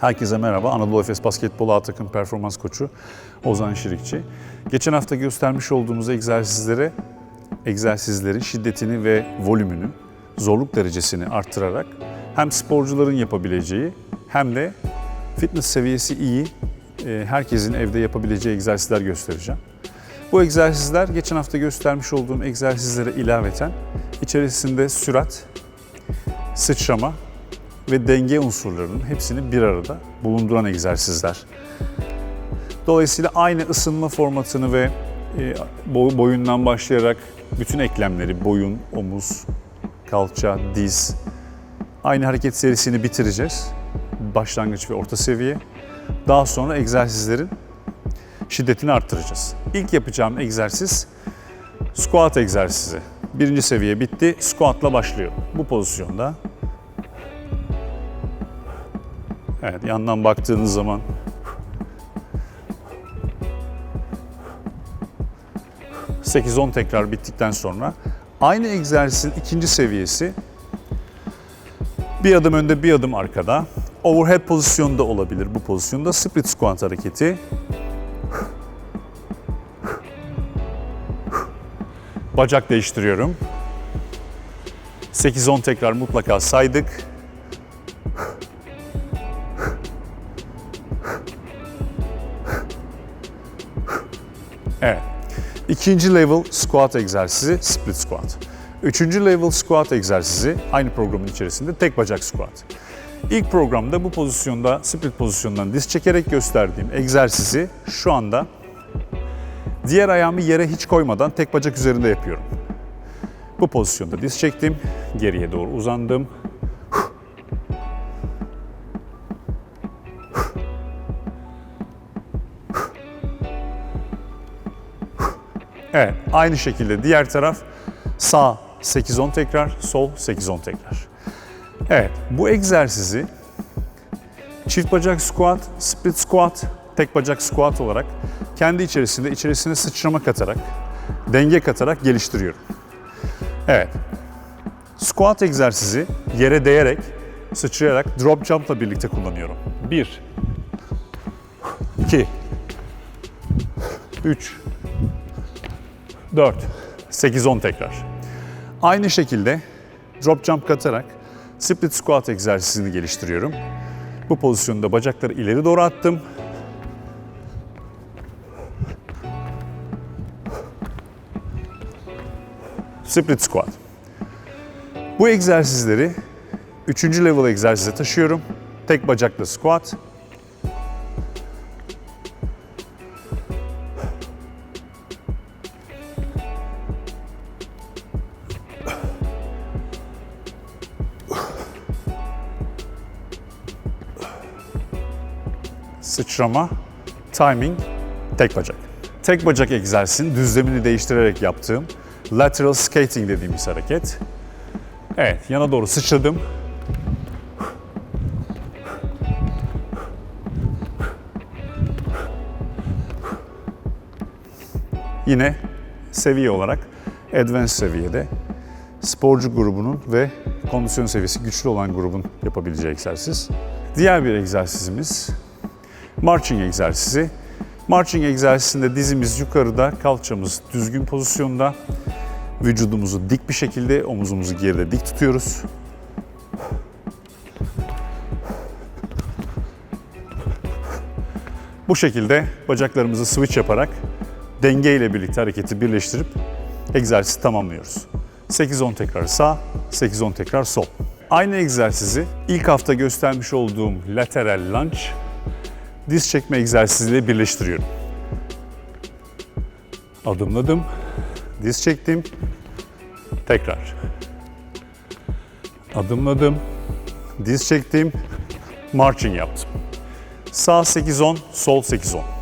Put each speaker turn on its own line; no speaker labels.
Herkese merhaba. Anadolu Efes Basketbol A takım performans koçu Ozan Şirikçi. Geçen hafta göstermiş olduğumuz egzersizlere egzersizlerin şiddetini ve volümünü, zorluk derecesini arttırarak hem sporcuların yapabileceği hem de fitness seviyesi iyi, e, herkesin evde yapabileceği egzersizler göstereceğim. Bu egzersizler geçen hafta göstermiş olduğum egzersizlere ilaveten içerisinde sürat, sıçrama ve denge unsurlarının hepsini bir arada bulunduran egzersizler. Dolayısıyla aynı ısınma formatını ve e, bo- boyundan başlayarak bütün eklemleri, boyun, omuz, kalça, diz, aynı hareket serisini bitireceğiz. Başlangıç ve orta seviye. Daha sonra egzersizlerin şiddetini arttıracağız. İlk yapacağım egzersiz squat egzersizi. Birinci seviye bitti. Squat'la başlıyor. Bu pozisyonda Evet, yandan baktığınız zaman. ...8-10 tekrar bittikten sonra... ...aynı egzersizin ikinci seviyesi... ...bir adım önde bir adım arkada... ...overhead pozisyonda olabilir bu pozisyonda... ...split squat hareketi... ...bacak değiştiriyorum... ...8-10 tekrar mutlaka saydık... Evet. İkinci level squat egzersizi split squat. Üçüncü level squat egzersizi aynı programın içerisinde tek bacak squat. İlk programda bu pozisyonda split pozisyondan diz çekerek gösterdiğim egzersizi şu anda diğer ayağımı yere hiç koymadan tek bacak üzerinde yapıyorum. Bu pozisyonda diz çektim, geriye doğru uzandım. Evet, aynı şekilde diğer taraf sağ 8-10 tekrar, sol 8-10 tekrar. Evet, bu egzersizi çift bacak squat, split squat, tek bacak squat olarak kendi içerisinde içerisine sıçrama katarak, denge katarak geliştiriyorum. Evet, squat egzersizi yere değerek, sıçrayarak drop jump'la birlikte kullanıyorum. 1 2 3 4, 8, 10 tekrar. Aynı şekilde drop jump katarak split squat egzersizini geliştiriyorum. Bu pozisyonda bacakları ileri doğru attım. Split squat. Bu egzersizleri 3. level egzersize taşıyorum. Tek bacakla squat, sıçrama, timing, tek bacak. Tek bacak egzersizin düzlemini değiştirerek yaptığım lateral skating dediğimiz hareket. Evet, yana doğru sıçradım. Yine seviye olarak advanced seviyede sporcu grubunun ve kondisyon seviyesi güçlü olan grubun yapabileceği egzersiz. Diğer bir egzersizimiz marching egzersizi. Marching egzersizinde dizimiz yukarıda, kalçamız düzgün pozisyonda. Vücudumuzu dik bir şekilde, omuzumuzu geride dik tutuyoruz. Bu şekilde bacaklarımızı switch yaparak denge ile birlikte hareketi birleştirip egzersizi tamamlıyoruz. 8-10 tekrar sağ, 8-10 tekrar sol. Aynı egzersizi ilk hafta göstermiş olduğum lateral lunge diz çekme egzersiziyle birleştiriyorum. Adımladım, diz çektim, tekrar. Adımladım, diz çektim, marching yaptım. Sağ 8-10, sol 8-10.